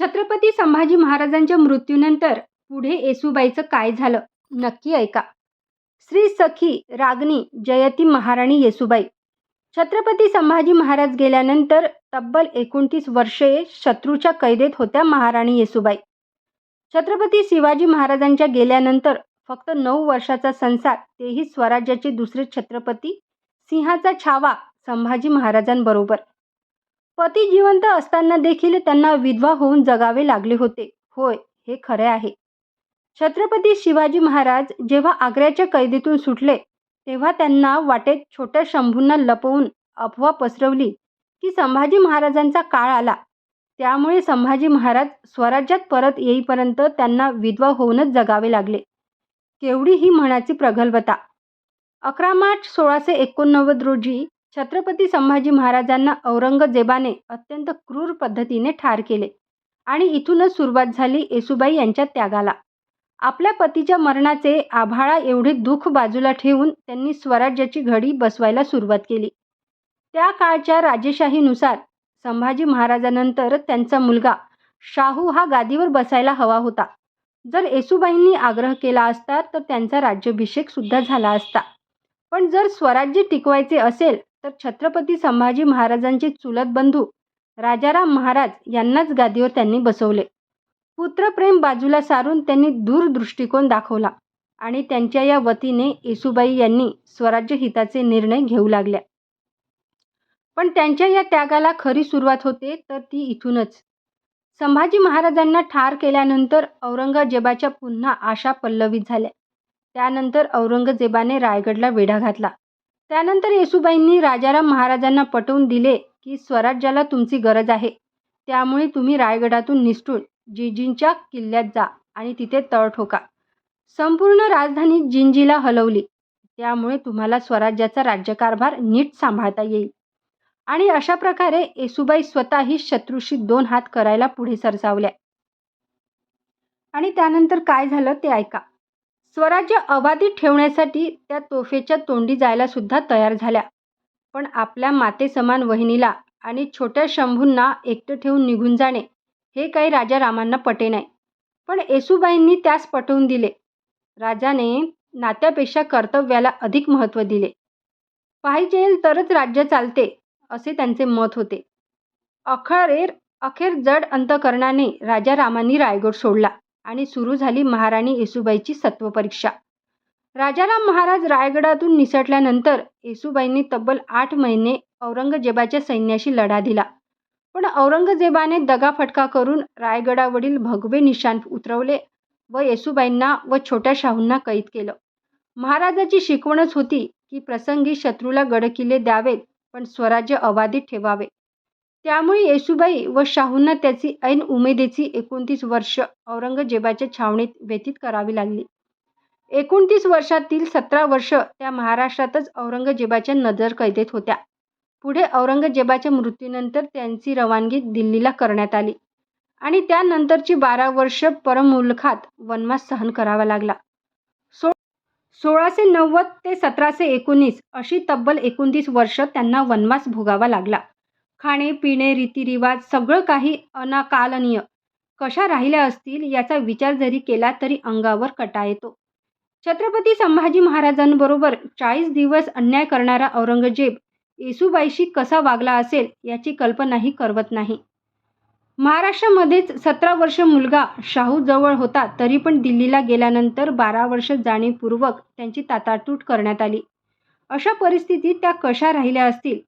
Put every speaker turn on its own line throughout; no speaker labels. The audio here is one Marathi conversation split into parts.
छत्रपती संभाजी महाराजांच्या मृत्यूनंतर पुढे येसूबाईचं काय झालं? नक्की ऐका. श्री सखी रागणी जयती महाराणी येसूबाई. छत्रपती संभाजी महाराज गेल्यानंतर तब्बल एकोणतीस वर्षे शत्रूच्या कैदेत होत्या महाराणी येसूबाई. छत्रपती शिवाजी महाराजांच्या गेल्यानंतर फक्त नऊ वर्षाचा संसार तेही स्वराज्याचे दुसरे छत्रपती सिंहाचा छावा संभाजी महाराजांबरोबर. पती जिवंत असताना देखील त्यांना विधवा होऊन जगावे लागले होते. होय हे खरे आहे. छत्रपती शिवाजी महाराज जेव्हा आग्र्याच्या कैदीतून सुटले तेव्हा त्यांना वाटेत छोट्या शंभूंना लपवून अफवा पसरवली की संभाजी महाराजांचा काळ आला. त्यामुळे संभाजी महाराज स्वराज्यात परत येईपर्यंत त्यांना विधवा होऊनच जगावे लागले. केवढी ही म्हणाची प्रगल्भता. अकरा मार्च सोळाशे एकोणनव्वद रोजी छत्रपती संभाजी महाराजांना औरंगजेबाने अत्यंत क्रूर पद्धतीने ठार केले आणि इथूनच सुरुवात झाली येसुबाई यांच्या त्यागाला. आपल्या पतीच्या मरणाचे आभाळा एवढे दुःख बाजूला ठेवून त्यांनी स्वराज्याची घडी बसवायला सुरुवात केली. त्या काळच्या राजेशाहीनुसार संभाजी महाराजानंतर त्यांचा मुलगा शाहू हा गादीवर बसायला हवा होता. जर येसुबाईंनी आग्रह केला असता तर त्यांचा राज्याभिषेक सुद्धा झाला असता. पण जर स्वराज्य टिकवायचे असेल तर छत्रपती संभाजी महाराजांचे चुलत बंधू राजाराम महाराज यांनाच गादीवर त्यांनी बसवले. पुत्रप्रेम बाजूला सारून त्यांनी दूरदृष्टिकोन दाखवला आणि त्यांच्या या वतीने येसुबाई यांनी स्वराज्य हिताचे निर्णय घेऊ लागल्या. पण त्यांच्या या त्यागाला खरी सुरुवात होते तर ती इथूनच. संभाजी महाराजांना ठार केल्यानंतर औरंगजेबाच्या पुन्हा आशा पल्लवित झाल्या. त्यानंतर औरंगजेबाने रायगडला वेढा घातला. त्यानंतर येसुबाईंनी राजाराम महाराजांना पटवून दिले की स्वराज्याला तुमची गरज आहे. त्यामुळे तुम्ही रायगडातून निसटून जिंजींच्या किल्ल्यात जा आणि तिथे तळ ठोका. संपूर्ण राजधानी जिंजीला हलवली. त्यामुळे तुम्हाला स्वराज्याचा राज्यकारभार नीट सांभाळता येईल. आणि अशा प्रकारे येसुबाई स्वतःही शत्रूशी दोन हात करायला पुढे सरसावल्या. आणि त्यानंतर काय झालं ते ऐका. स्वराज्य अबाधित ठेवण्यासाठी त्या तोफेच्या तोंडी जायला सुद्धा तयार झाल्या. पण आपल्या मातेसमान वहिनीला आणि छोट्या शंभूंना एकटं ठेवून निघून जाणे हे काही राजा रामांना पटे नाही. पण येसुबाईंनी त्यास पटवून दिले. राजाने नात्यापेक्षा कर्तव्याला अधिक महत्त्व दिले. पाहिजे तरच राज्य चालते असे त्यांचे मत होते. अखेर अखेर जड अंतकरणाने राजा रामांनी रायगड सोडला. आणि सुरू झाली महाराणी येसुबाईची सत्वपरीक्षा. राजाराम महाराज रायगडातून निसटल्यानंतर येसुबाईंनी तब्बल आठ महिने औरंगजेबाच्या सैन्याशी लढा दिला. पण औरंगजेबाने दगाफटका करून रायगडावरील भगवे निशाण उतरवले व येसुबाईंना व छोट्या शाहूंना कैद केलं. महाराजाची शिकवणच होती की प्रसंगी शत्रूला गडकिल्ले द्यावेत पण स्वराज्य अबाधित ठेवावे. त्यामुळे येसुबाई व शाहूंना त्याची ऐन उमेदीची एकोणतीस वर्ष औरंगजेबाच्या छावणीत व्यतीत करावी लागली. एकोणतीस वर्षातील सतरा वर्ष त्या महाराष्ट्रातच औरंगजेबाच्या नजर कैदेत होत्या. पुढे औरंगजेबाच्या मृत्यूनंतर त्यांची रवानगी दिल्लीला करण्यात आली आणि त्यानंतरची बारा वर्ष परमुलखात वनवास सहन करावा लागला. सो सोळाशे नव्वद ते सतराशे एकोणीस अशी तब्बल एकोणतीस वर्ष त्यांना वनवास भोगावा लागला. खाणे पिणे रीतिरिवाज सगळं काही अनाकालनीय. कशा राहिल्या असतील याचा विचार जरी केला तरी अंगावर कटा येतो. छत्रपती संभाजी महाराजांबरोबर चाळीस दिवस अन्याय करणारा औरंगजेब येसुबाईशी कसा वागला असेल याची कल्पनाही करवत नाही. महाराष्ट्रामध्येच सतरा वर्ष मुलगा शाहूजवळ होता तरी पण दिल्लीला गेल्यानंतर बारा वर्ष जाणीवपूर्वक त्यांची तातातूट करण्यात आली. अशा परिस्थितीत त्या कशा राहिल्या असतील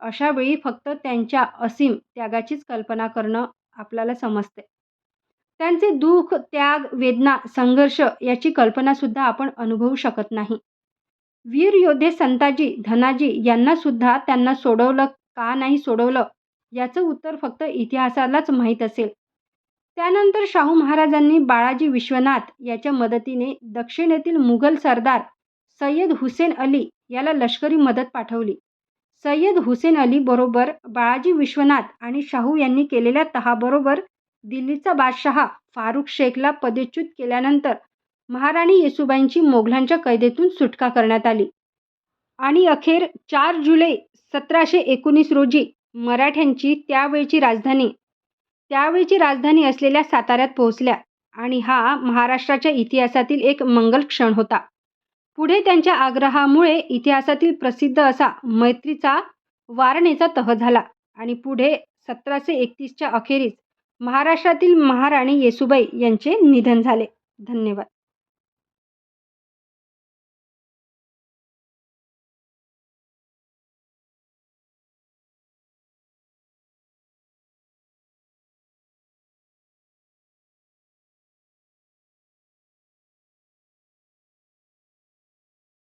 अशा वेळी फक्त त्यांच्या असीम त्यागाचीच कल्पना करणं आपल्याला समजते. त्यांचे दुःख त्याग वेदना संघर्ष याची कल्पनासुद्धा आपण अनुभवू शकत नाही. वीर योद्धे संताजी धनाजी यांना सुद्धा त्यांना सोडवलं का नाही सोडवलं याचं उत्तर फक्त इतिहासालाच माहीत असेल. त्यानंतर शाहू महाराजांनी बाळाजी विश्वनाथ याच्या मदतीने दक्षिणेतील मुघल सरदार सय्यद हुसेन अली याला लष्करी मदत पाठवली. सय्यद हुसेन अली बरोबर बाळाजी विश्वनाथ आणि शाहू यांनी केलेल्या तहाबरोबर दिल्लीचा बादशहा फारुख शेखला पदच्युत केल्यानंतर महाराणी येसुबाईंची मोगलांच्या कैदेतून सुटका करण्यात आली. आणि अखेर चार जुलै सतराशे एकोणीस रोजी मराठ्यांची त्यावेळची राजधानी त्यावेळची राजधानी असलेल्या साताऱ्यात पोहोचल्या आणि हा महाराष्ट्राच्या इतिहासातील एक मंगल क्षण होता. पुढे त्यांच्या आग्रहामुळे इतिहासातील प्रसिद्ध असा मैत्रीचा वारणेचा तह झाला. आणि पुढे सतराशे एकतीसच्या अखेरीस महाराष्ट्रातील महाराणी येसुबाई यांचे निधन झाले. धन्यवाद.